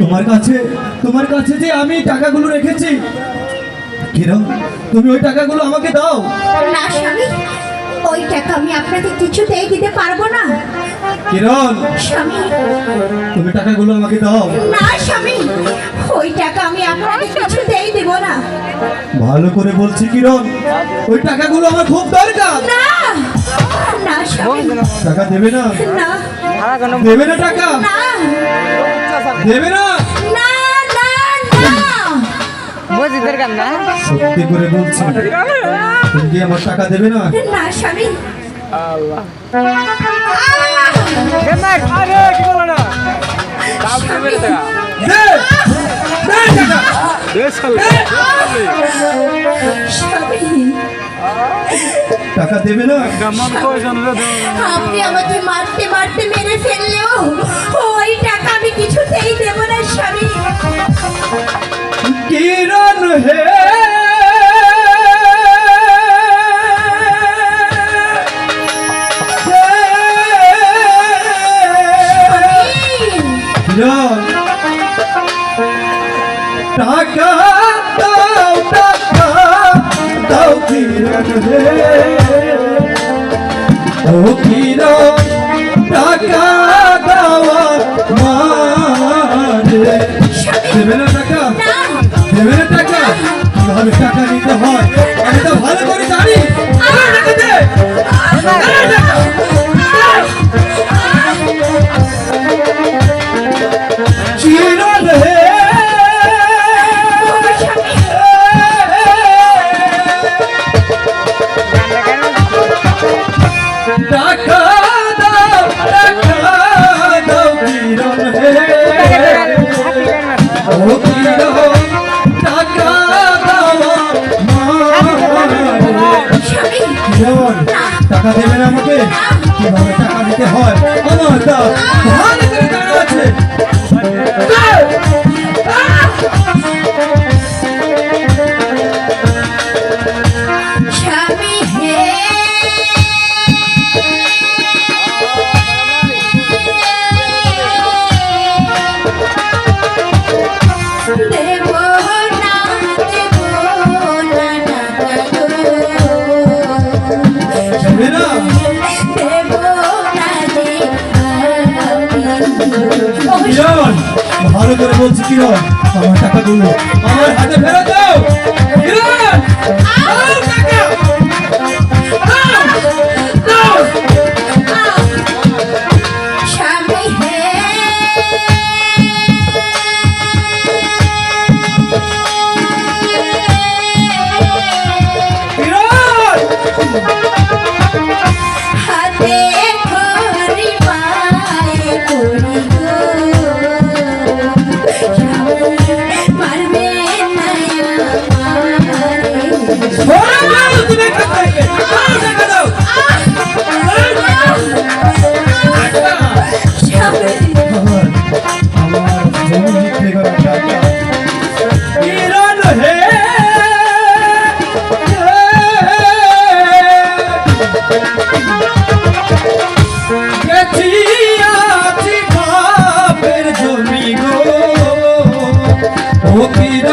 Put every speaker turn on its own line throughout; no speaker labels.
তোমার কাছে তোমার কাছে যে আমি টাকাগুলো রেখেছি। কিরম তুমি ওই টাকাগুলো আমাকে দাও।
না স্বামী। আমি আপনাকে কিছুতেই দিতে পারব না।
কিরণ
স্বামী।
তুমি টাকাগুলো আমাকে দাও।
না স্বামী। ওই টাকা আমি আপনাকে কিছুতেই দেব না।
ভালো করে বলছি কিরণ ওই টাকাগুলো আমার খুব দরকার।
না না স্বামী।
টাকা দেবে না?
না।
দেবে না টাকা?
না।
দেবে না? সত্যি করে বলছি তুমি কি আমার টাকা দেবে না?
না স্বামী।
আল্লাহ! আরে কি বলো না দাম দেবে রে টাকা
দে! দে টাকা!
স্বামী
টাকা দেবে না
আপনি আমাকে মারতে মারতে মেরে ফেললেও ওই টাকা
টাকা দাও টাকা দাও কিরণ হে ও কিরণ টাকা দাও মারে। দেবে না টাকা? দেবে না কিরণ টাকা দেবেন আমাকে? কীভাবে টাকা দিতে হয়? আমার বলছি কিরণ আমার টাকাগুলো আমার হাতে ফেরত দাও। ও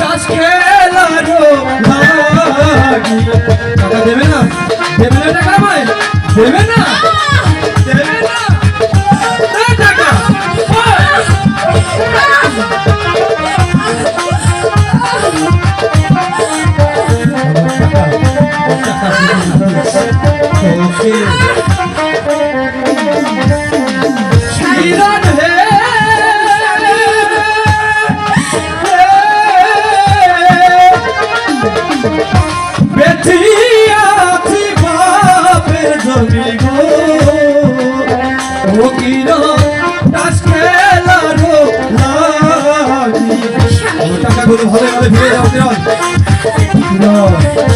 কিরণ খেলারো লাগি টাকা দেবে না? দেবে না টাকা আমায়? দেবে না? দেবে না? টাকা। কিরণ ভালো ফিরে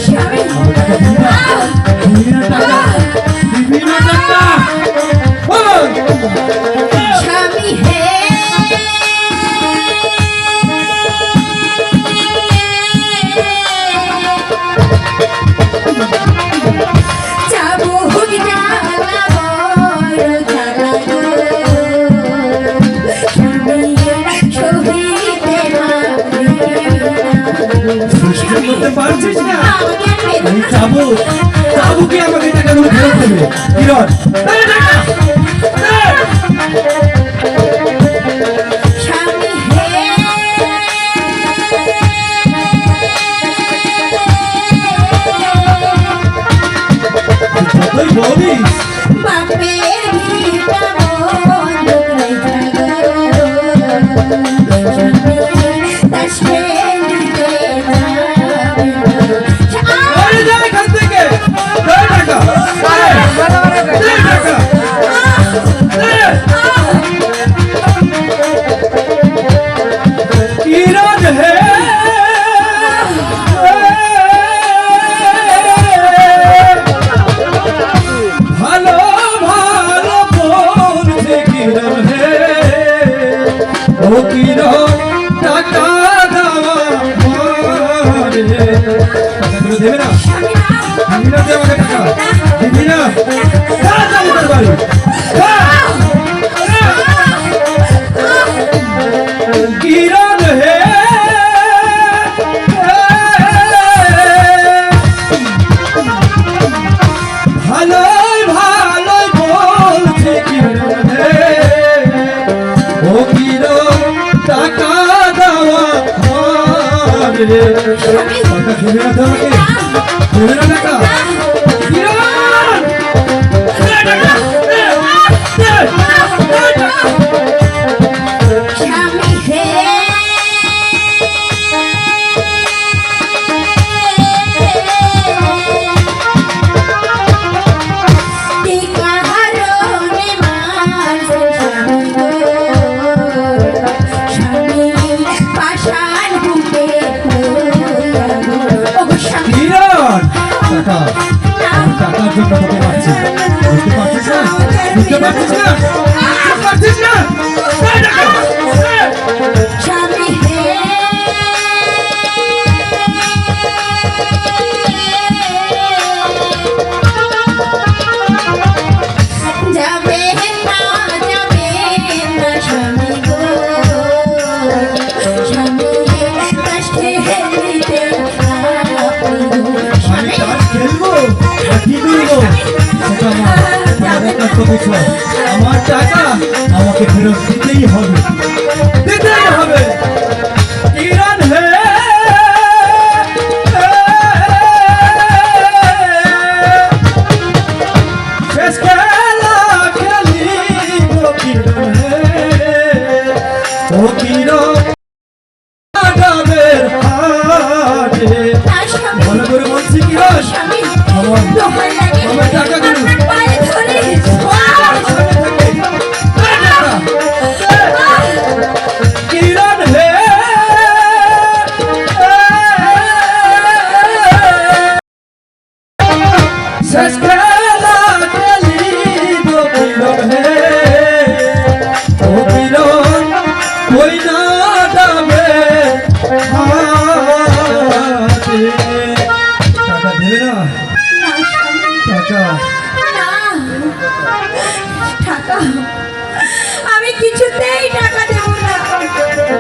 Gracias. টাকা বুঝতে পারছিস না বুঝতে পারছিস না Come on. বিষয় আমার টাকা আমাকে ফেরত দিতেই হবে। দিতেই হবে।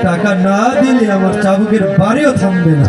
টাকা না দিলে আমার চাবুকের বাড়িও থামবে না।